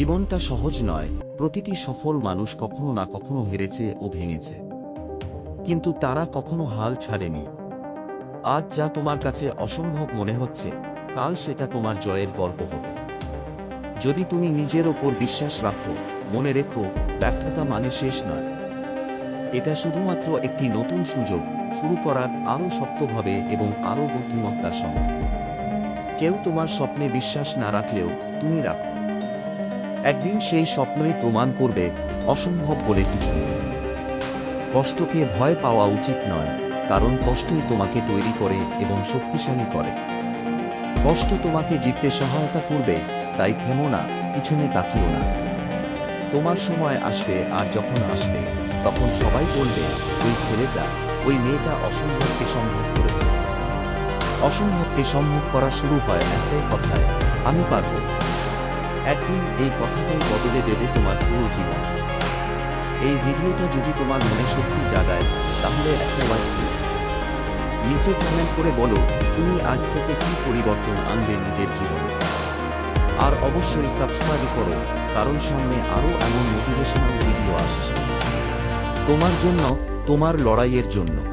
জীবনটা সহজ নয়, প্রতিটি সফল মানুষ কখনো না কখনো হেরেছে ও ভেঙেছে। কিন্তু তারা কখনো হাল ছাড়েনি। আজ যা তোমার কাছে অসম্ভব মনে হচ্ছে, কাল সেটা তোমার জয়ের গল্প হবে। যদি তুমি নিজের ওপর বিশ্বাস রাখো, মনে রেখো, ব্যর্থতা মানে শেষ নয়। এটা শুধুমাত্র একটি নতুন সুযোগ, শুরু করার আরও শক্তভাবে এবং আরও বুদ্ধিমত্তার সঙ্গে। কেউ তোমার স্বপ্নে বিশ্বাস না রাখলেও তুমি রাখো। একদিন সেই স্বপ্নই প্রমাণ করবে অসম্ভব বলে কিছু। কষ্টকে ভয় পাওয়া উচিত নয়, কারণ কষ্টই তোমাকে তৈরি করে এবং শক্তিশালী করে। কষ্ট তোমাকে জিততে সহায়তা করবে, তাই থেমো না, পিছনে তাকিও না। তোমার সময় আসবে, আর যখন আসবে, তখন সবাই বলবে, ওই ছেলেটা, ওই মেয়েটা অসম্ভবকে সম্ভব করেছে। অসম্ভবকে সম্ভব করা শুরু হয় একটাই কথায়, আমি পারব। একদিন এই কথাটাই বদলে দেবে তোমার পুরো জীবন। এই ভিডিওটা যদি তোমার মনে সত্যি জাগায়, তাহলে একটা লাইক দিও। নিচে কমেন্ট করে বলো, তুমি আজ থেকে কি পরিবর্তন আনবে নিজের জীবনে? আর অবশ্যই সাবস্ক্রাইব করো, কারণ সামনে আরও এমন মোটিভেশনাল ভিডিও আসছে। তোমার জন্য, তোমার লড়াইয়ের জন্য।